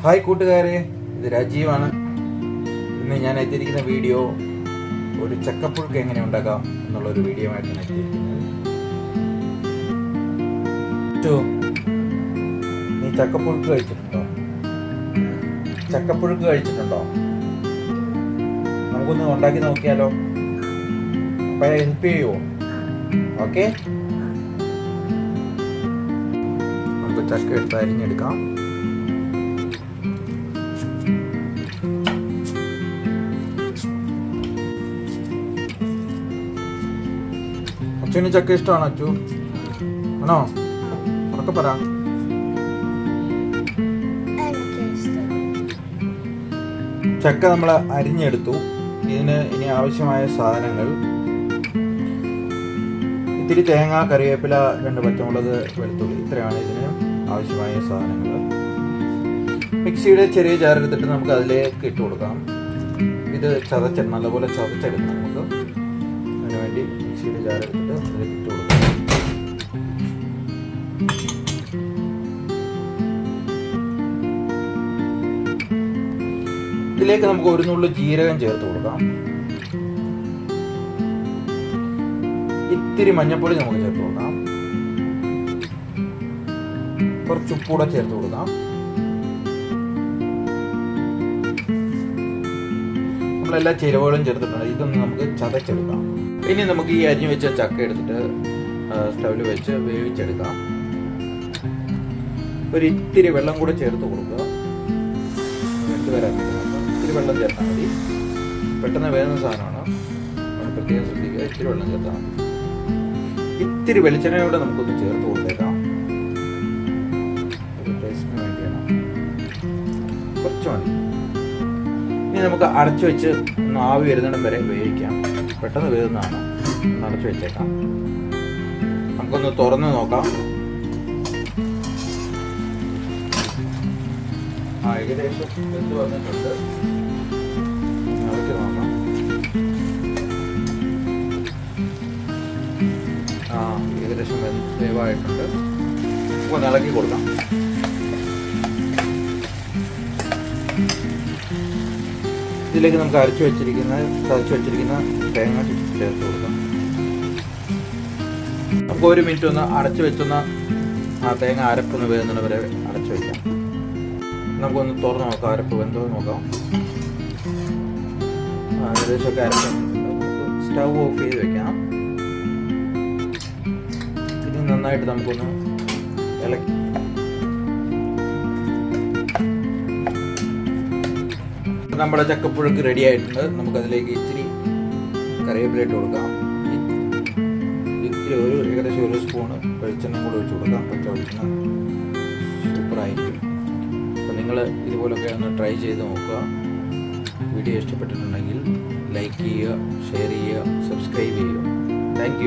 Hi കൂട്ടുകാരെ ഇത് രാജീവാണ്. ഇന്ന് ഞാൻ എത്തിയിരിക്കുന്ന വീഡിയോ ഒരു ചക്കപ്പുഴുക്ക് എങ്ങനെ ഉണ്ടാക്കാം എന്നുള്ള ഒരു വീഡിയോ ആയിട്ടാണ് എത്തിയിരിക്കുന്നത് നീ ചക്കപ്പുഴുക്ക് കഴിച്ചിട്ടുണ്ടോ? ചക്കപ്പുഴുക്ക് കഴിച്ചിട്ടുണ്ടോ? നമുക്കൊന്ന് ഉണ്ടാക്കി നോക്കിയാലോ? അപ്പോൾ ഹെൽപ്പ് ചെയ്യുമോ ഓക്കെ നമുക്ക് ചക്ക എടുത്ത് അരിഞ്ഞെടുക്കാം. അച്ഛന് ചക്ക ഇഷ്ടമാണോ അച്ചു. ആണോ? ഉറക്കെ പറ. ചക്ക നമ്മൾ അരിഞ്ഞെടുത്തു. ഇതിന് ഇനി ആവശ്യമായ സാധനങ്ങൾ. ഇത്തിരി തേങ്ങ കറിവേപ്പില രണ്ട് പച്ചമുളക് വെളുത്തുള്ളി ഇത്രയാണ് ഇതിന് ആവശ്യമായ സാധനങ്ങൾ. മിക്സിയുടെ ചെറിയ ജാറെടുത്തിട്ട് നമുക്ക് അതിലേക്ക് ഇട്ട് കൊടുക്കാം. ഇത് ചതച്ചെടുക്കും നല്ലപോലെ ചതച്ചെടുക്കണം നമുക്ക്. അതിന് മിക്സിയുടെ ജാറെടുത്തിട്ട് അതിലേക്ക് ഇട്ട് കൊടുക്കാം ഇതിലേക്ക് നമുക്ക് ഒരു നുള്ളു ജീരകം ചേർത്ത് കൊടുക്കാം. ഇത്തിരി മഞ്ഞൾപ്പൊടി നമുക്ക് ചേർത്ത് കൊടുക്കാം. കുറച്ച് ഉപ്പൂടെ ചേർത്ത് കൊടുക്കാം. നമ്മളെല്ലാ ചേരുവകളും ചേർത്തിട്ടുണ്ട്. ഇതൊന്ന് നമുക്ക് ചതച്ചെടുക്കാം. ഇനി നമുക്ക് ഈ അരിഞ്ഞു വെച്ച ചക്ക എടുത്തിട്ട് സ്റ്റൗവിൽ വെച്ച് വേവിച്ചെടുക്കാം. ഒരു ഇത്തിരി വെള്ളം കൂടെ ചേർത്ത് കൊടുക്കുക. വെന്ത് വരാൻ ഇത്തിരി വെള്ളം ചേർത്താൽ മതി. പെട്ടെന്ന് വേകുന്ന സാധനമാണ്. നമ്മൾ പ്രത്യേകം ശ്രദ്ധിക്കുക. ഇത്തിരി വെള്ളം ചേർത്താൽ മതി. ഇത്തിരി വെളിച്ചെണ്ണ കൂടെ നമുക്കൊന്ന് ചേർത്ത് കൊടുത്തേക്കാം. കുറച്ച് മതി. ഇനി നമുക്ക് അടച്ചു വെച്ച് ഒന്ന് ആവി വരുന്നിടം വരെ വേവിക്കാം. പെട്ടെന്ന് വരുന്നതാണ്. അടച്ചു വെച്ചേക്കാം. നമുക്കൊന്ന് തുറന്ന് നോക്കാം. ആ ഏകദേശം വെന്ത് വന്നിട്ടുണ്ട്. നോക്കാം. ആ ഏകദേശം വേവായിട്ടുണ്ട്. അപ്പോൾ ഒന്ന് ഇളക്കി കൊടുക്കാം. ഇതിലേക്ക് നമുക്ക് അരച്ചു വെച്ചിരിക്കുന്ന അരച്ചു വെച്ചിരിക്കുന്ന തേങ്ങ ചേർത്ത് കൊടുക്കാം. നമുക്ക് ഒരു മിനിറ്റ് ഒന്ന് അടച്ചു വെച്ചൊന്ന് ആ തേങ്ങ അരപ്പൊന്ന് വേദന വരെ അടച്ചു വെക്കാം. നമുക്കൊന്ന് തുറന്ന് നോക്കാം അരപ്പ് വെന്തോ നോക്കാം. ഏകദേശമൊക്കെ അരപ്പ് സ്റ്റൗ ഓഫ് ചെയ്ത് വെക്കാം. ഇത് നന്നായിട്ട് നമുക്കൊന്ന് ഇളക്കി നമ്മുടെ ചക്കപ്പുഴക്ക് റെഡി ആയിട്ടുണ്ട് നമുക്കതിലേക്ക് ഇത്തിരി കറിവേപ്പില ഇട്ട് കൊടുക്കാം. ഇത്തിരി ഒരു ഏകദേശം ഒരു സ്പൂണ് വെളിച്ചെണ്ണ കൂടെ ഒഴിച്ച് കൊടുക്കാം. പച്ച വെളിച്ചെണ്ണ സൂപ്പറായിരിക്കും. അപ്പോൾ നിങ്ങൾ ഇതുപോലൊക്കെ ഒന്ന് ട്രൈ ചെയ്ത് നോക്കുക. വീഡിയോ ഇഷ്ടപ്പെട്ടിട്ടുണ്ടെങ്കിൽ ലൈക്ക് ചെയ്യുക ഷെയർ ചെയ്യുക സബ്സ്ക്രൈബ് ചെയ്യുക. താങ്ക്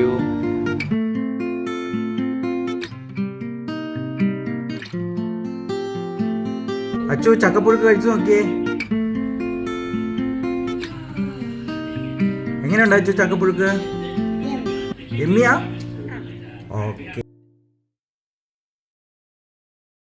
അച്ചു ചക്കപ്പുഴുക്ക് കഴിച്ചു നോക്കിയേ. എങ്ങനെ ഉണ്ടായി ചക്കപ്പുഴുക്ക് എമ്മിയാ? ഓക്കെ.